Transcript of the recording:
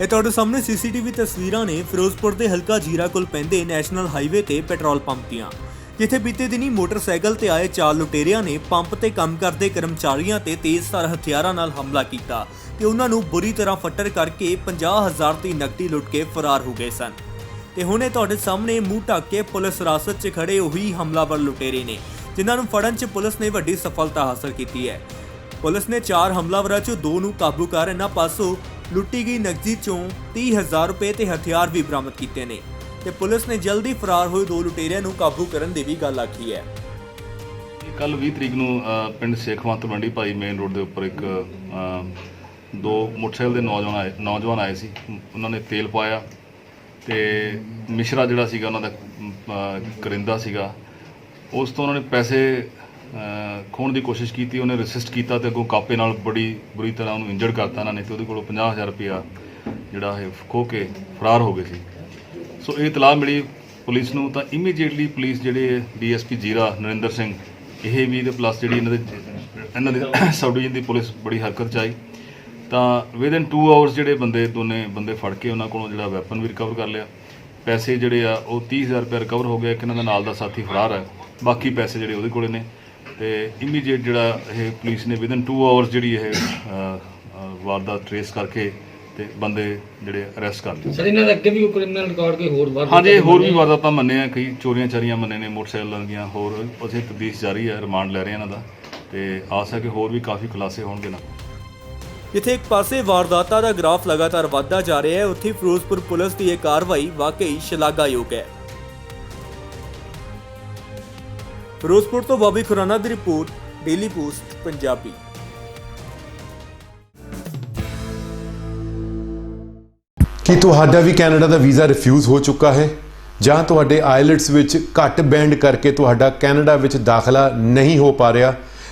ਇਹ ਤੁਹਾਡੇ ਸਾਹਮਣੇ ਸੀਸੀਟੀਵੀ ਤਸਵੀਰਾਂ ਨੇ ਫਿਰੋਜ਼ਪੁਰ ਦੇ ਹਲਕਾ ਜੀਰਾ ਕੋਲ ਪੈਂਦੇ ਨੈਸ਼ਨਲ ਹਾਈਵੇ ਤੇ ਪੈਟਰੋਲ ਪੰਪ ਦੀਆਂ। ਜਿੱਥੇ ਬੀਤੇ ਦਿਨੀ ਮੋਟਰਸਾਈਕਲ ਤੇ ਆਏ ਚਾਰ ਲੁਟੇਰਿਆਂ ਨੇ ਪੰਪ ਤੇ ਕੰਮ ਕਰਦੇ ਕਰਮਚਾਰੀਆਂ ਤੇ ਤੇਜ਼ਧਾਰ ਹਥਿਆਰਾਂ ਨਾਲ ਹਮਲਾ ਕੀਤਾ ਤੇ ਉਹਨਾਂ ਨੂੰ ਬੁਰੀ ਤਰ੍ਹਾਂ ਫੱਟਰ ਕਰਕੇ 50000 ਦੀ ਨਕਦੀ ਲੁੱਟ ਕੇ ਫਰਾਰ ਹੋ ਗਏ ਸਨ। ਤੇ ਹੁਣ ਇਹ ਤੁਹਾਡੇ ਸਾਹਮਣੇ ਮੂੰਹ ਢੱਕ ਕੇ ਪੁਲਿਸ ਹਿਰਾਸਤ 'ਚ ਖੜੇ ਉਹੀ ਹਮਲਾਵਰ ਲੁਟੇਰੇ ਨੇ, ਜਿਨ੍ਹਾਂ ਨੂੰ ਫੜਨ 'ਚ ਪੁਲਿਸ ਨੇ ਵੱਡੀ ਸਫਲਤਾ ਹਾਸਲ ਕੀਤੀ ਹੈ। ਪੁਲਿਸ ਨੇ ਚਾਰ ਹਮਲਾਵਰਾਂ 'ਚੋਂ ਦੋ ਨੂੰ ਕਾਬੂ ਕਰ ਇਹਨਾਂ ਪਾਸੋਂ ਲੁੱਟੀ ਗਈ ਨਕਦੀ 'ਚੋਂ 30000 ਰੁਪਏ ਤੇ ਹਥਿਆਰ ਵੀ ਬਰਾਮਦ ਕੀਤੇ ਨੇ ਤੇ ਪੁਲਿਸ ਨੇ ਜਲਦੀ ਫਰਾਰ ਹੋਏ ਦੋ ਲੁਟੇਰਿਆਂ ਨੂੰ ਕਾਬੂ ਕਰਨ ਦੀ ਵੀ ਗੱਲ ਆਖੀ ਹੈ। ਕੱਲ 20 ਤਰੀਕ ਨੂੰ ਅ, ਪਿੰਡ ਸੇਖਵੰਤ ਮੰਡੀ ਭਾਈ ਮੇਨ ਰੋਡ ਦੇ ਉੱਪਰ ਇੱਕ ਅ, ਦੋ ਮੋਟਰਸਾਈਕਲ ਦੇ ਨੌਜਵਾਨ ਆਏ ਨੌਜਵਾਨ ਆਏ ਸੀ। ਉਹਨਾਂ ਨੇ ਤੇਲ ਪਾਇਆ ਤੇ ਮਿਸ਼ਰਾ ਜਿਹੜਾ ਸੀਗਾ ਉਹਨਾਂ ਦਾ ਅ, ਕਰਿੰਦਾ ਸੀਗਾ। ਉਸ ਤੋਂ ਉਹਨਾਂ ਨੇ ਪੈਸੇ ਅ, ਖੋਹਣ ਦੀ ਕੋਸ਼ਿਸ਼ ਕੀਤੀ ਉਹਨੇ ਰੈਸਿਸਟ ਕੀਤਾ ਤੇ ਅੱਗੋਂ ਕਾਪੇ ਨਾਲ ਬੜੀ ਬੁਰੀ ਤਰ੍ਹਾਂ ਉਹਨੂੰ ਇੰਜਰਡ ਕਰਤਾ ਇਹਨਾਂ ਨੇ ਤੇ ਉਹਦੇ ਕੋਲੋਂ 50000 ਰੁਪਇਆ ਜਿਹੜਾ ਇਹ ਖੋਹ ਕੇ ਫਰਾਰ ਹੋ ਗਏ ਸੀ। ਸੋ ਇਹ ਇਤਲਾਹ ਮਿਲੀ ਪੁਲਿਸ ਨੂੰ ਤਾਂ ਇਮੀਡੀਏਟਲੀ ਪੁਲਿਸ ਜਿਹੜੇ ਡੀਐਸਪੀ ਜੀਰਾ ਨਰਿੰਦਰ ਸਿੰਘ ਇਹ ਵੀ ਤੇ ਪਲੱਸ ਜਿਹੜੀ ਇਹਨਾਂ ਦੇ ਇਹਨਾਂ ਦੇ ਸਬ ਡਿਵੀਜ਼ਨ ਦੀ ਪੁਲਿਸ ਬੜੀ ਹਰਕਤ ਚ ਆਈ। ਤਾਂ ਵਿਦਨ 2 ਆਵਰਸ ਜਿਹੜੇ ਬੰਦੇ ਦੋਨੇ ਬੰਦੇ ਫੜ ਕੇ ਉਹਨਾਂ ਕੋਲੋਂ ਜਿਹੜਾ ਵੈਪਨ ਵੀ ਰਿਕਵਰ ਕਰ ਲਿਆ। ਪੈਸੇ ਜਿਹੜੇ ਆ ਉਹ 30000 ਰੁਪਏ ਰਿਕਵਰ ਹੋ ਗਿਆ ਕਿ ਇਹਨਾਂ ਦਾ ਨਾਲ ਦਾ ਸਾਥੀ ਫਰਾਰ ਹੈ ਬਾਕੀ ਪੈਸੇ ਜਿਹੜੇ ਉਹਦੇ ਕੋਲੇ ਨੇ। ਤੇ ਇਮੀਡੀਏਟ ਜਿਹੜਾ ਇਹ ਪੁਲਿਸ ਨੇ ਵਿਦਨ 2 ਆਵਰਸ ਜਿਹੜੀ ਇਹ ਵਾਰਦਾਤ ਟ੍ਰੇਸ ਕਰਕੇ ਤੇ ਬੰਦੇ ਜਿਹੜੇ ਅਰੈਸਟ ਕਰ ਲਏ ਸਰ ਇਹਨਾਂ ਦਾ ਅੱਗੇ ਵੀ ਕੋਈ ਕ੍ਰਿਮੀਨਲ ਰਿਕਾਰਡ ਕੋਈ ਹੋਰ ਵਾਰ ਹਾਂਜੀ ਹੋਰ ਵੀ ਵਾਰਦਾਤਾਂ ਮੰਨੇ ਆ ਕਈ ਚੋਰੀਆਂ ਚਾਰੀਆਂ ਮੰਨੇ ਨੇ ਮੋਟਰਸਾਈਕਲਾਂ ਦੀਆਂ ਹੋਰ ਉਸੇ ਤਬਦੀਸ਼ ਜਾਰੀ ਹੈ ਰਿਮਾਂਡ ਲੈ ਰਹੇ ਆ ਇਹਨਾਂ ਦਾ। ਤੇ ਆਸ ਹੈ ਕਿ ਹੋਰ ਵੀ ਕਾਫੀ ਖੁਲਾਸੇ ਹੋਣਗੇ ਨਾ। ਜਿੱਥੇ ਇੱਕ ਪਾਸੇ ਵਾਰਦਾਤਾਂ ਦਾ ਗ੍ਰਾਫ ਲਗਾਤਾਰ ਵਧਦਾ ਜਾ ਰਿਹਾ ਹੈ ਉੱਥੇ ਫਿਰੋਜ਼ਪੁਰ ਪੁਲਿਸ ਦੀ ਇਹ ਕਾਰਵਾਈ ਵਾਕਈ ਸ਼ਲਾਘਾਯੋਗ ਹੈ। ਫਿਰੋਜ਼ਪੁਰ ਤੋਂ ਬਾਬੀ ਖੁਰਾਨਾ ਦੀ ਰਿਪੋਰਟ, ਡੇਲੀ ਪੋਸਟ, ਪੰਜਾਬੀ। ਕੀ ਤੁਹਾਡਾ ਵੀ ਕੈਨੇਡਾ ਦਾ ਵੀਜ਼ਾ ਰਿਫਿਊਜ਼ ਹੋ ਚੁੱਕਾ ਹੈ? ਜਾਂ ਤੁਹਾਡੇ ਆਇਲਟਸ ਵਿੱਚ ਘੱਟ ਬੈਂਡ ਕਰਕੇ ਤੁਹਾਡਾ ਕੈਨੇਡਾ ਵਿੱਚ ਦਾਖਲਾ ਨਹੀਂ ਹੋ ਪਾ ਰਿਹਾ?